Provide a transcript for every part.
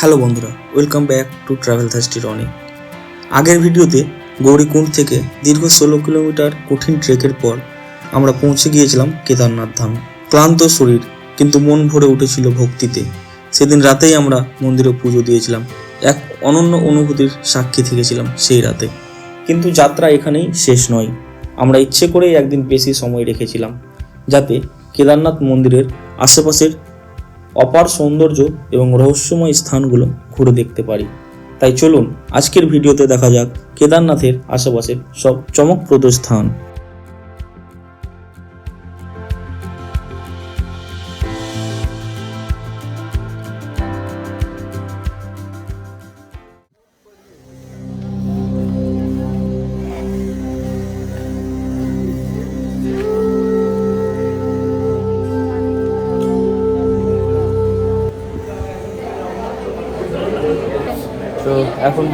Hello বন্ধুরা welcome back to travel thirsty Roni আগের ভিডিওতে গৌরীকুণ্ড থেকে দীর্ঘ ষোলো কিলোমিটার কঠিন ট্রেকের পর আমরা পৌঁছে গিয়েছিলাম কেদারনাথ ধাম। ক্লান্ত শরীর, কিন্তু মন ভরে উঠেছিল ভক্তিতে। সেদিন রাতেই আমরা মন্দিরে পুজো দিয়েছিলাম। এক অনন্য অনুভূতির সাক্ষী থেকেছিলাম সেই রাতে। কিন্তু যাত্রা এখানেই শেষ নয়। আমরা ইচ্ছে করেই একদিন বেশি সময় রেখেছিলাম, যাতে কেদারনাথ মন্দিরের আশেপাশের অপার সৌন্দর্য এবং রহস্যময় স্থানগুলো ঘুরে দেখতে পারি। তাই চলুন, আজকের ভিডিওতে দেখা যাক কেদারনাথের আশেপাশের সব চমকপ্রদ স্থান।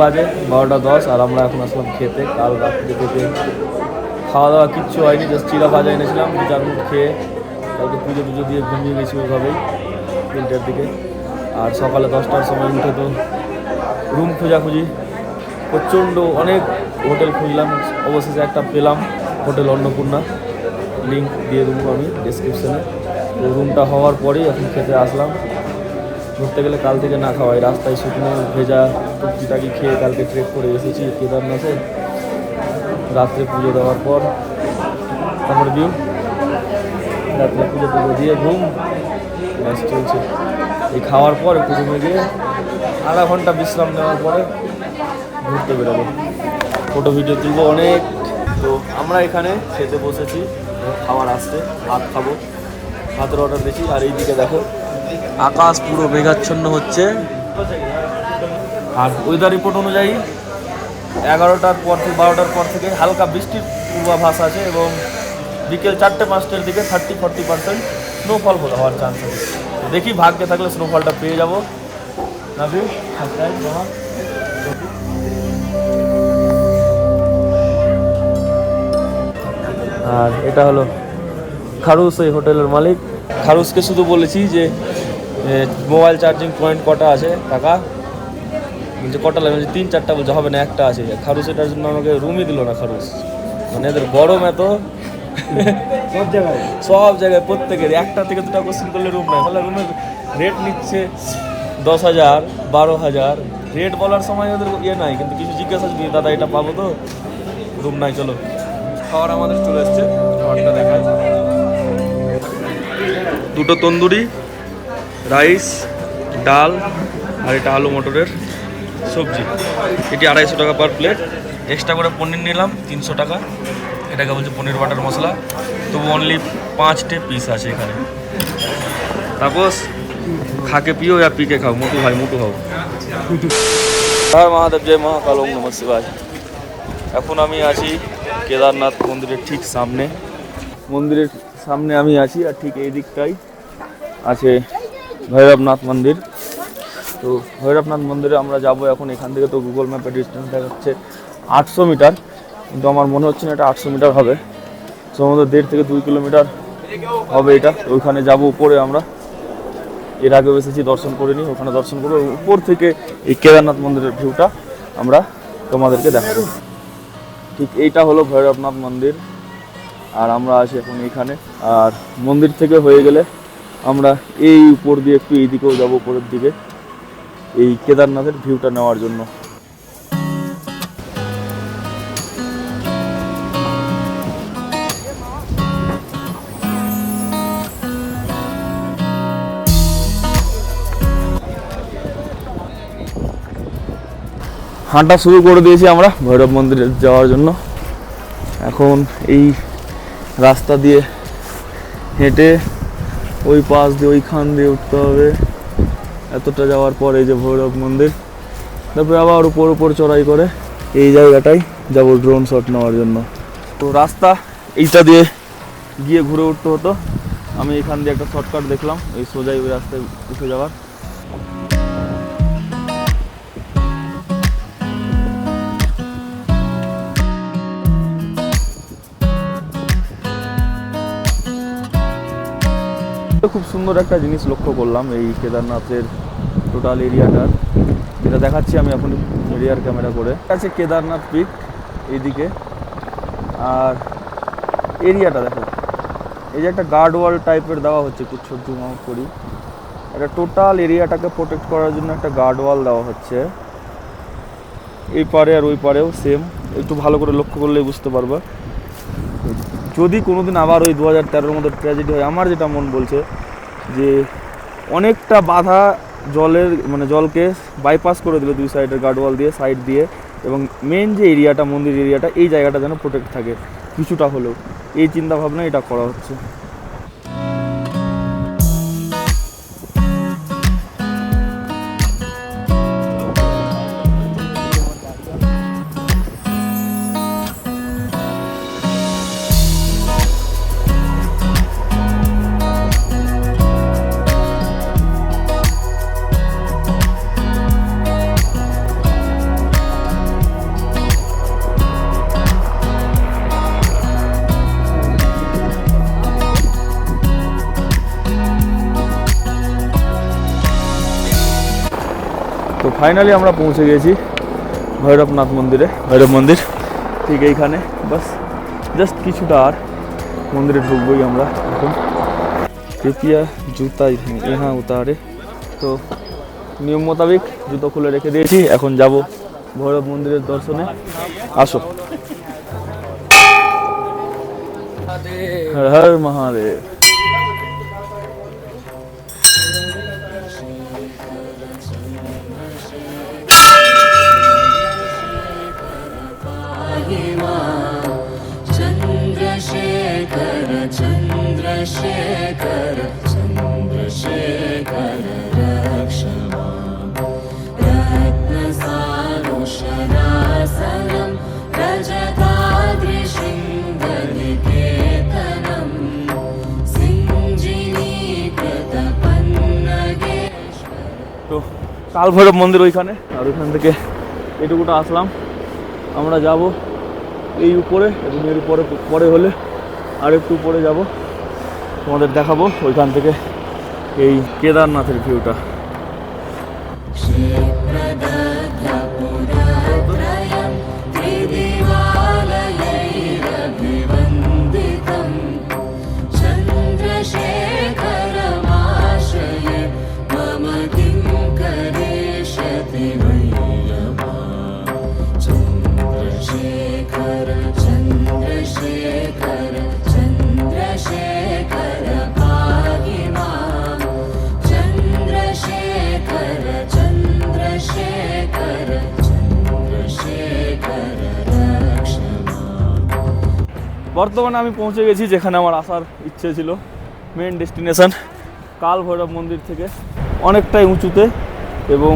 বাজে, বারোটা দশ, আর আমরা এখন আসলাম খেতে। কাল রাত্রি থেকে খাওয়া দাওয়া কিচ্ছু হয়নি জাস্ট চিরা ভাজা এনেছিলাম, দু চার মিনিট খেয়ে কালকে পুজো টুজো দিয়ে ঘুমিয়ে গেছি ওইভাবেই, তিনটার দিকে। আর সকালে দশটার সময় উঠে তো রুম খোঁজাখুঁজি, প্রচণ্ড অনেক হোটেল খুঁজলাম, অবশেষে একটা পেলাম, হোটেল অন্নপূর্ণা। লিঙ্ক দিয়ে দেবো আমি ডিসক্রিপশানে তো রুমটা হওয়ার পরেই এখন খেতে আসলাম। ঘুরতে গেলে কাল থেকে না খাওয়াই, রাস্তায় শুকনো, ভেজা টুকটিটাকি খেয়ে কালকে ট্রেক করে এসেছি কেদারনাথে। রাত্রে পুজো দেওয়ার পর তারপর ভিউ রাত্রে পুজো পুজো দিয়ে ঘুম। ব্যাস চলছে। এই খাওয়ার পর একটু রুমে গিয়ে আধা ঘণ্টা বিশ্রাম নেওয়ার পরে ঘুরতে বেরোবো। ফটো ভিডিও তুলবো অনেক। তো আমরা এখানে খেতে বসেছি খাবার আসতে। ভাত খাব। ভাতের অর্ডার দিয়েছি। আর এইদিকে দেখো, আকাশ পুরো মেঘাচ্ছন্ন হচ্ছে। আর ওয়েদার রিপোর্ট অনুযায়ী এগারোটার পর থেকে, বারোটার পর থেকে হালকা বৃষ্টির পূর্বাভাস আছে এবং বিকেল চারটে, পাঁচটার দিকে থার্টি ফর্টি পার্সেন্ট স্নোফল হওয়ার চান্স আছে। দেখি, ভাগ্যে থাকলে স্নোফলটা পেয়ে যাব। নাবি আর এটা হলো খারুস, এই হোটেলের মালিক। খারুসকে শুধু বলেছি যে মোবাইল চার্জিং পয়েন্ট কটা আছে, টাকা? বলছে কটা লাগবে বলছে, তিন চারটা। বলছে হবে না একটা আছে। খারুস এটার জন্য আমাকে রুমই দিল না খারুস মানে এদের গরম এত। সব জায়গায়? সব জায়গায় প্রত্যেকের। একটা থেকে দুটা কোশ্চেন করলে রুম নেয় তাহলে রুমের রেট নিচ্ছে দশ হাজার বারো হাজার। রেট বলার সময় ওদের ইয়ে নাই কিন্তু কিছু জিজ্ঞাসা যদি দাদা এটা পাবো তো? রুম নাই চলো। খাবার আমাদের চলে এসছে। খাবারটা দেখায়। দুটো তন্দুরি রাইস ডাল আর এটা আলু মটরের। সবজি। এটি আড়াইশো টাকা পার প্লেট এক্সট্রা করে পনির নিলাম, তিনশো টাকা। এটাকে বলছে পনির বাটার মশলা। তো অনলি পাঁচটে পিস আছে এখানে। তাপস, খাকে পিও আর পিকে খাও। মোটু ভাই, মোটু খাও হ্যাঁ মহাদেব, জয় মহাকাল ওম নমঃ শিবাজ এখন আমি আছি কেদারনাথ মন্দিরের ঠিক সামনে। মন্দিরের সামনে আমি আছি আর ঠিক এই দিকটাই আছে ভৈরবনাথ মন্দির। তো ভৈরবনাথ মন্দিরে আমরা যাব এখন। এখান থেকে তো গুগল ম্যাপে ডিস্টেন্স দেখাচ্ছে আটশো মিটার। কিন্তু আমার মনে হচ্ছে না এটা আটশো মিটার হবে। সম্ভবত দেড় থেকে দুই কিলোমিটার হবে এটা। ওইখানে যাব উপরে আমরা। এর আগেও এসেছি, দর্শন করে নিই ওখানে দর্শন করব। উপর থেকে এই কেদারনাথ মন্দিরের ভিউটা আমরা তোমাদেরকে দেখাবো। ঠিক এইটা হলো ভৈরবনাথ মন্দির। আর আমরা আছি এখন এখানে। আর মন্দির থেকে হয়ে গেলে আমরা এই উপর দিয়ে একটু এই দিকেও যাব উপরের দিকে। এই কেদারনাথের ভিউটা নেওয়ার জন্য। হাঁটা শুরু করে দিয়েছি আমরা ভৈরব মন্দিরে যাওয়ার জন্য। এখন এই রাস্তা দিয়ে হেঁটে ওই পাশ দিয়ে ওইখান দিয়ে উঠতে হবে। এতটা যাওয়ার পর এই যে ভৈরব মন্দির, তারপরে আবার উপর উপর চড়াই করে এই জায়গাটাই যাব ড্রোন শট নেওয়ার জন্য। তো রাস্তা এইটা দিয়ে গিয়ে ঘুরে উঠতে হতো। আমি এখান দিয়ে একটা শর্টকাট দেখলাম, এই সোজাই ওই রাস্তায় উঠে যাওয়ার। খুব সুন্দর একটা জিনিস লক্ষ্য করলাম এই কেদারনাথের টোটাল এরিয়াটার যেটা দেখাচ্ছি আমি এখন রিয়ার ক্যামেরা করে। আছে কেদারনাথ পিক এইদিকে আর এরিয়াটা দেখো। এই যে একটা গার্ড ওয়াল টাইপের দেওয়া হচ্ছে কিছু জুম করি। একটা টোটাল এরিয়াটাকে প্রোটেক্ট করার জন্য একটা গার্ড ওয়াল দেওয়া হচ্ছে। এই পারে আর ওই পারেও সেম একটু ভালো করে লক্ষ্য করলেই বুঝতে পারবা। যদি কোনো দিন আবার ওই দু হাজার তেরোর মতো ট্র্যাজেডি হয়, আমার যেটা মন বলছে যে অনেকটা বাধা জলের মানে জলকে বাইপাস করে দিল দুই সাইডের গার্ডওয়াল দিয়ে সাইড দিয়ে এবং মেন যে এরিয়াটা মন্দির এরিয়াটা এই জায়গাটা যেন প্রোটেক্ট থাকে, কিছুটা হলেও। এই চিন্তাভাবনা এটা করা হচ্ছে। ফাইনালি আমরা পৌঁছে গেছি ভৈরবনাথ মন্দিরে। ভৈরব মন্দির। ঠিক এইখানে। বাস জাস্ট কিছুটা আর মন্দিরে ঢুকবোই আমরা এখন। কৃপিয়া জুতা ইহা উতারে। তো নিয়ম মোতাবেক জুতো খুলে রেখে দিয়েছি। এখন যাব ভৈরব মন্দিরের দর্শনে। আসো। হর হর মহাদেব। चन्द्रशेखर चन्द्रशेखर रक्ष रत्नसानुशरासनं रजताद्रिशृङ्गनिकेतनं सिञ्जिनीकृतपन्नगेश्वर তো কাল ভৈরব মন্দির ওইখানে আর ওইখান থেকে এটুকুটা আসলাম আমরা যাব এই উপরে এবং এর উপরে পরে হলে আর একটু উপরে যাব তোমাদের দেখাবো। ওইখান থেকে এই কেদারনাথের ভিউটা বর্তমানে আমি পৌঁছে গেছি যেখানে আমার আসার ইচ্ছে ছিল মেন ডেস্টিনেশন কাল ভৈরব মন্দির থেকে অনেকটাই উঁচুতে এবং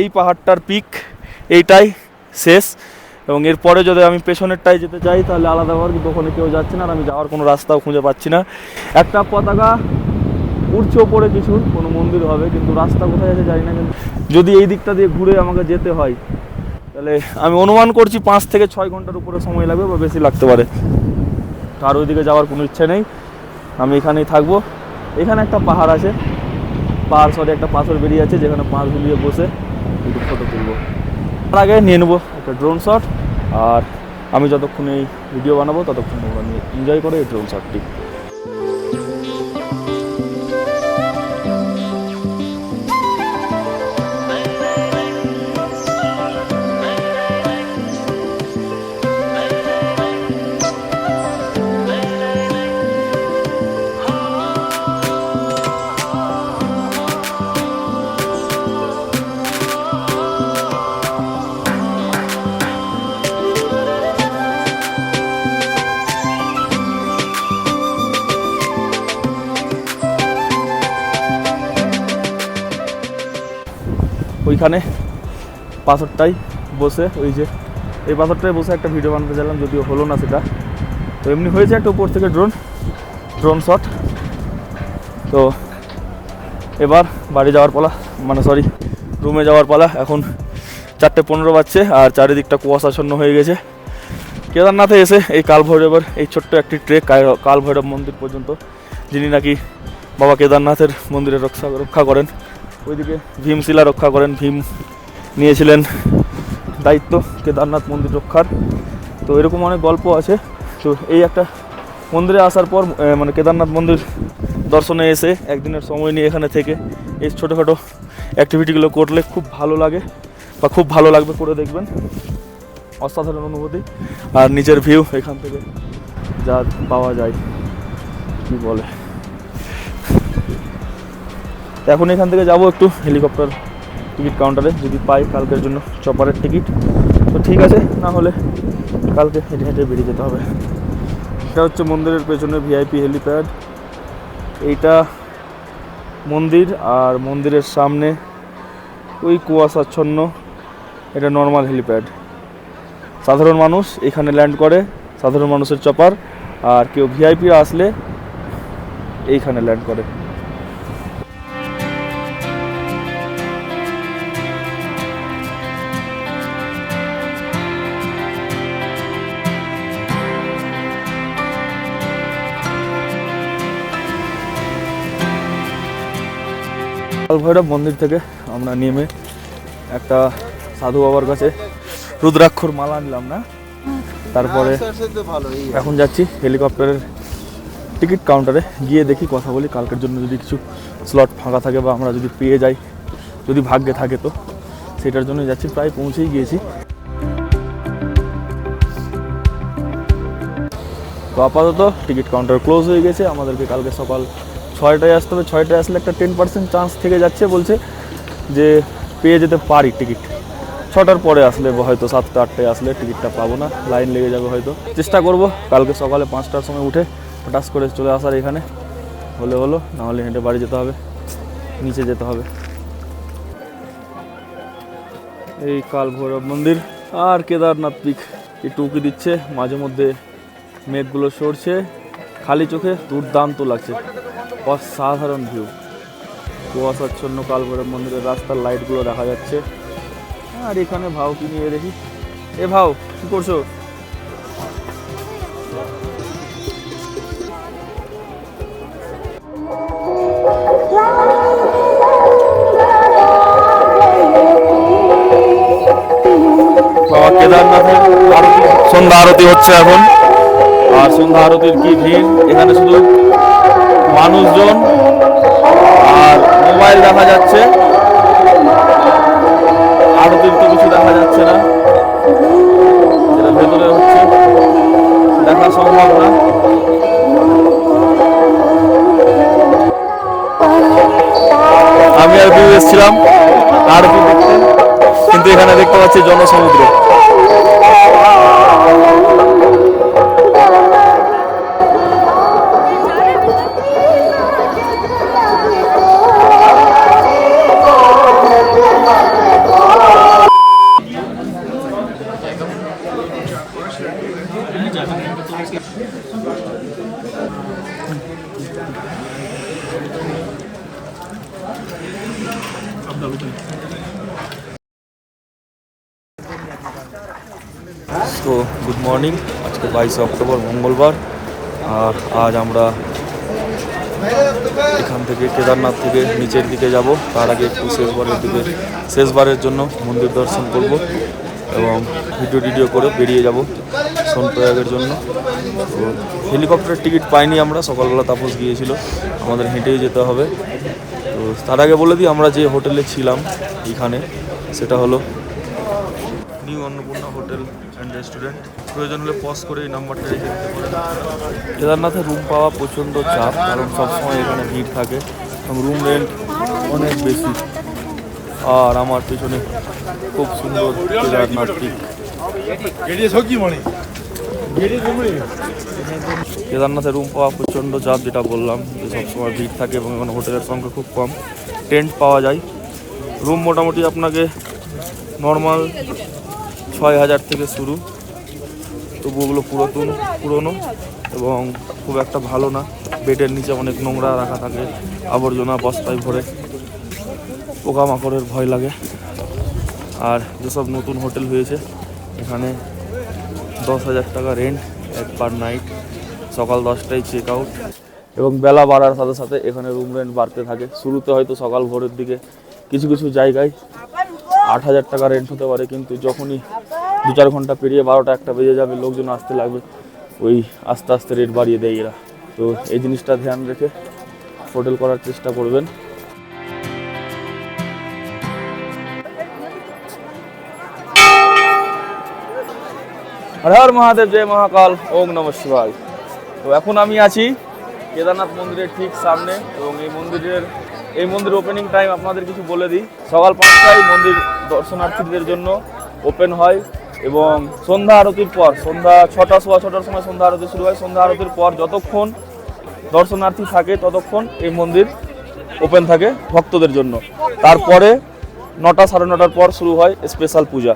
এই পাহাড়টার পিক এইটাই শেষ। এবং এরপরে যদি আমি পেছনেরটাই যেতে চাই, তাহলে আলাদা ব্যাপার কিন্তু ওখানে কেউ যাচ্ছে না আর আমি যাওয়ার কোনো রাস্তাও খুঁজে পাচ্ছি না। একটা পতাকা উড়ছে ওপরে কিছু, কোনো মন্দির হবে, কিন্তু রাস্তা কোথায় আছে জানি না, কিন্তু যদি এই দিকটা দিয়ে ঘুরে আমাকে যেতে হয় তাহলে আমি অনুমান করছি পাঁচ থেকে ছয় ঘণ্টার উপরে সময় লাগবে বা বেশি লাগতে পারে। আর ওইদিকে যাওয়ার কোনো ইচ্ছে নেই। আমি এখানেই থাকব। এখানে একটা পাহাড় আছে। পাহাড় সরে একটা পাথর বেরিয়ে আছে, যেখানে পাঁচ ঝুলিয়ে বসে একটু ফটো তুলবো। তার আগে নিয়ে নেব একটা ড্রোন শট আর আমি যতক্ষণ এই ভিডিও বানাবো ততক্ষণ তোমরা এনজয় করো এই ড্রোন শটটি ওইখানে পাথরটাই বসে, ওই যে এই পাথরটায় বসে একটা ভিডিও বানাতে চাইলাম, যদিও হলো না সেটা। তো এমনি হয়েছে একটা উপর থেকে ড্রোন ড্রোন শট তো এবার বাড়ি যাওয়ার পালা মানে সরি রুমে যাওয়ার পালা। এখন চারটে পনেরো বাজছে আর চারিদিকটা কুয়াশাচ্ছন্ন হয়ে গেছে। কেদারনাথে এসে এই কাল ভৈরবের এই ছোট্ট একটি ট্রেক কাল ভৈরব মন্দির পর্যন্ত, যিনি নাকি বাবা কেদারনাথের মন্দিরে রক্ষা রক্ষা করেন। ওইদিকে ভীমশিলা রক্ষা করেন, ভীম নিয়েছিলেন দায়িত্ব কেদারনাথ মন্দির রক্ষার। তো এরকম অনেক গল্প আছে। তো এই একটা মন্দিরে আসার পর মানে কেদারনাথ মন্দির দর্শনে এসে একদিনের সময় নিয়ে এখানে থেকে এই ছোটোখাটো অ্যাক্টিভিটিগুলো করলে খুব ভালো লাগে বা খুব ভালো লাগবে করে দেখবেন। অসাধারণ অনুভূতি। আর নিজের ভিউ এখান থেকে যা পাওয়া যায়, কি বলে। এখন এখান থেকে যাব একটু হেলিকপ্টার টিকিট কাউন্টারে যদি পাই কালকের জন্য চপারের টিকিট তো ঠিক আছে, না হলে কালকে হেঁটে হেঁটে বেরিয়ে যেতে হবে। এটা হচ্ছে মন্দিরের পেছনে ভিআইপি হেলিপ্যাড এইটা মন্দির আর মন্দিরের সামনে ওই কুয়াশাচ্ছন্ন, এটা নর্মাল হেলিপ্যাড সাধারণ মানুষ এখানে ল্যান্ড করে, সাধারণ মানুষের চপার আর কেউ ভিআইপি আসলে এইখানে ল্যান্ড করে। কাল ভৈরব মন্দির থেকে আমরা নেমে একটা সাধু বাবার কাছে রুদ্রাক্ষর মালা নিলাম না? তারপরে এখন যাচ্ছি হেলিকপ্টারের টিকিট কাউন্টারে। গিয়ে দেখি কথা বলি। কালকের জন্য যদি কিছু স্লট ফাঁকা থাকে বা আমরা যদি পেয়ে যাই যদি ভাগ্যে থাকে তো। সেটার জন্য যাচ্ছি। প্রায় পৌঁছেই গিয়েছি। তো আপাতত টিকিট কাউন্টার ক্লোজ হয়ে গেছে। আমাদেরকে কালকে সকাল ছয়টায় আসতে হবে, ছয়টায় আসলে একটা টেন পার্সেন্ট চান্স থেকে যাচ্ছে বলছে যে পেয়ে যেতে পারি টিকিট ছটার পরে আসলে হয়তো সাতটা, আটটায় আসলে টিকিটটা পাবো না লাইন লেগে যাবে হয়তো। চেষ্টা করব কালকে সকালে পাঁচটার সময় উঠে হঠাৎ করে চলে আসার এখানে। হলে হলো, না হলে হেঁটে বাড়ি যেতে হবে, নিচে যেতে হবে। এই কাল ভৈরব মন্দির, আর কেদারনাথ পিক একটু উকি দিচ্ছে, মাঝে মধ্যে মেঘগুলো সরছে, খালি চোখে দুর্দান্ত লাগছে। অসাধারণ ভিউ কুয়াশাচ্ছন্ন কালভৈরব মন্দিরের রাস্তার লাইটগুলো দেখা যাচ্ছে। আর এখানে ভাও কি নিয়ে দেখি? এ ভাও কি করছ? কেদারনাথের সন্ধ্যা আরতি হচ্ছে এখন। আর সন্ধ্যা আরতির কি ভিড়? এখানে শুধু মানুষজন আর মোবাইল দেখা যাচ্ছে। আরতির তো কিছু দেখা যাচ্ছে না। ভেতরে হচ্ছে, দেখা সম্ভব না। আমি আর বিউ এসেছিলাম দেখতে কিন্তু এখানে দেখতে পাচ্ছি জনসমুদ্র। তো গুড মর্নিং আজকে বাইশে অক্টোবর, মঙ্গলবার। আর আজ আমরা এখান থেকে কেদারনাথ থেকে নিচের দিকে যাব। তার আগে একটু শেষবারের দিকে, শেষবারের জন্য মন্দির দর্শন করব এবং ভিডিও টিডিও করে বেরিয়ে যাব সোনপ্রয়াগের জন্য। হেলিকপ্টারের টিকিট পাইনি আমরা, সকালবেলা তাপস গিয়েছিল। আমাদের হেঁটেই যেতে হবে। তার আগে বলে দিই আমরা যে হোটেলে ছিলাম এখানে সেটা হলো new Annapurna hotel and restaurant প্রয়োজন হলে পজ করে এই নাম্বারটা রেখে দিতে পারেন। কেদারনাথে রুম পাওয়া প্রচণ্ড চাপ কারণ সবসময় এখানে ভিড় থাকে এবং রুম রেন্ট অনেক বেশি। আর আমার পেছনে খুব সুন্দর কেদারনাথ পিক কেদারনাথে রুম পাওয়া প্রচণ্ড চাপ, যেটা বললাম যে সবসময় ভিড় থাকে এবং এখানে হোটেলের সংখ্যা খুব কম। টেন্ট পাওয়া যায়। রুম মোটামুটি আপনাকে নর্মাল ছয় হাজার থেকে শুরু। তবু ওগুলো পুরাতন, পুরনো এবং খুব একটা ভালো না। বেডের নিচে অনেক নোংরা রাখা থাকে, আবর্জনা বস্তায় ভরে। পোকামাকড়ের ভয় লাগে। আর যেসব নতুন হোটেল হয়েছে, এখানে দশ হাজার টাকা রেন্ট এক পার নাইট সকাল দশটায় চেক আউট এবং বেলা বাড়ার সাথে সাথে এখানে রুম রেন্ট বাড়তে থাকে। শুরুতে হয়তো সকাল ভোরের দিকে কিছু কিছু জায়গায় আট হাজার টাকা রেন্ট হতে পারে, কিন্তু যখনই দু চার ঘণ্টা পেরিয়ে বারোটা একটা বেজে যাবে, লোকজন আসতে লাগবে। ওই আস্তে আস্তে রেট বাড়িয়ে দেয় এরা। তো এই জিনিসটা ধ্যান রেখে হোটেল করার চেষ্টা করবেন। হর মহাদেব জয় মহাকাল, ওম নম শিবায়। তো এখন আমি আছি কেদারনাথ মন্দিরের ঠিক সামনে এবং এই মন্দিরের, এই মন্দির ওপেনিং টাইম আপনাদের কিছু বলে দিই। সকাল পাঁচটায় মন্দির দর্শনার্থীদের জন্য ওপেন হয় এবং সন্ধ্যা আরতির পর, সন্ধ্যা ছটা সোয়া ছটার সময় সন্ধ্যা আরতি শুরু হয়। সন্ধ্যা আরতির পর যতক্ষণ দর্শনার্থী থাকে, ততক্ষণ এই মন্দির ওপেন থাকে ভক্তদের জন্য। তারপরে নটা সাড়ে নটার পর শুরু হয় স্পেশাল পূজা।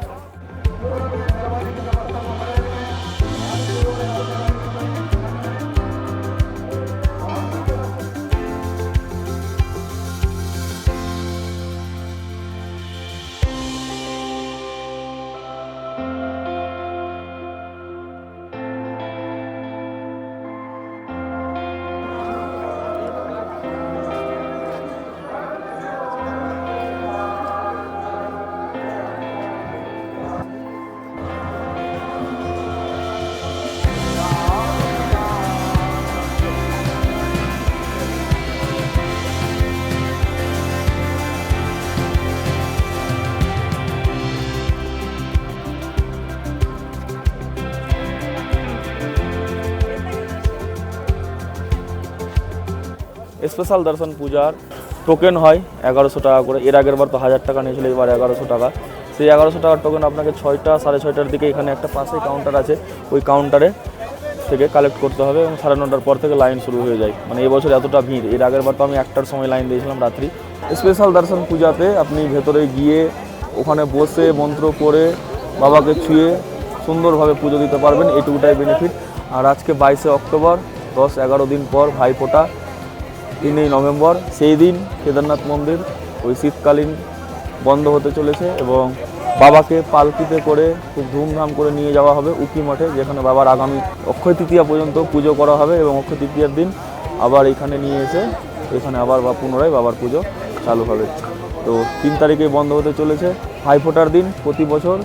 স্পেশাল দর্শন পূজার টোকেন হয়, এগারোশো টাকা করে। এর আগের বার তো হাজার টাকা নিয়েছিল, এবার এগারোশো টাকা। সেই এগারোশো টাকার টোকেন আপনাকে ছয়টা, সাড়ে ছয়টার দিকে এখানে একটা পাশে কাউন্টার আছে। ওই কাউন্টারে থেকে কালেক্ট করতে হবে এবং সাড়ে নটার পর থেকে লাইন শুরু হয়ে যায়। মানে এবছর এতটা ভিড়। এর আগের বার তো আমি একটার সময় লাইন দিয়েছিলাম রাত্রি। স্পেশাল দর্শন পূজাতে আপনি ভেতরে গিয়ে ওখানে বসে মন্ত্র করে বাবাকে ছুঁয়ে সুন্দরভাবে পুজো দিতে পারবেন। এইটুকুটাই বেনিফিট আর আজকে বাইশে অক্টোবর, দশ এগারো দিন পর ভাইফোঁটা। তিনই নভেম্বর, সেই দিন কেদারনাথ মন্দির ওই শীতকালীন বন্ধ হতে চলেছে এবং বাবাকে পালকিতে করে খুব ধুমধাম করে নিয়ে যাওয়া হবে উকি মঠে, যেখানে বাবার আগামী অক্ষয় তৃতীয়া পর্যন্ত পুজো করা হবে এবং অক্ষয় তৃতীয়ার দিন আবার এখানে নিয়ে এসে এখানে আবার বা পুনরায় বাবার পুজো চালু হবে। তো তিন তারিখে বন্ধ হতে চলেছে। ভাইফোঁটার দিন প্রতি বছর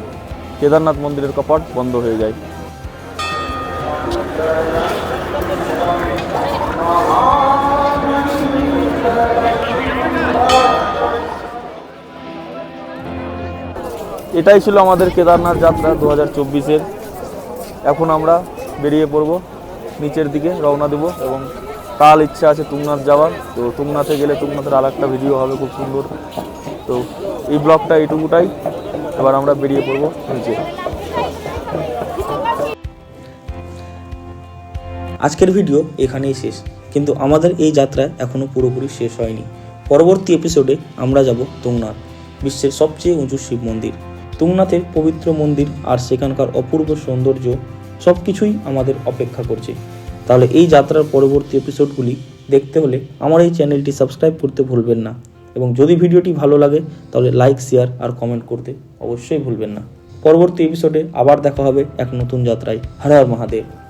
কেদারনাথ মন্দিরের কপাট বন্ধ হয়ে যায়। এটাই ছিল আমাদের কেদারনাথ যাত্রা দু হাজার চব্বিশের। এখন আমরা বেরিয়ে পড়ব, নিচের দিকে রওনা দেব এবং কাল ইচ্ছা আছে তুমনাথ যাওয়ার। তো তুমনাথে গেলে তুংনাথের আর একটা ভিডিও হবে খুব সুন্দর। তো এই ব্লগটা এইটুকুটাই। এবার আমরা বেরিয়ে পড়ব নিচে। আজকের ভিডিও এখানেই শেষ। কিন্তু আমাদের এই যাত্রা এখনও পুরোপুরি শেষ হয়নি। পরবর্তী এপিসোডে আমরা যাব তুংনাথ বিশ্বের সবচেয়ে উঁচু শিব মন্দির। তুংনাথের পবিত্র মন্দির আর সেখানকার অপূর্ব সৌন্দর্য সব কিছুই আমাদের অপেক্ষা করছে। তাহলে এই যাত্রার পরবর্তী এপিসোডগুলি দেখতে হলে আমার এই চ্যানেলটি সাবস্ক্রাইব করতে ভুলবেন না। এবং যদি ভিডিওটি ভালো লাগে, তাহলে লাইক শেয়ার আর কমেন্ট করতে অবশ্যই ভুলবেন না। পরবর্তী এপিসোডে আবার দেখা হবে এক নতুন যাত্রায়। হর মহাদেব।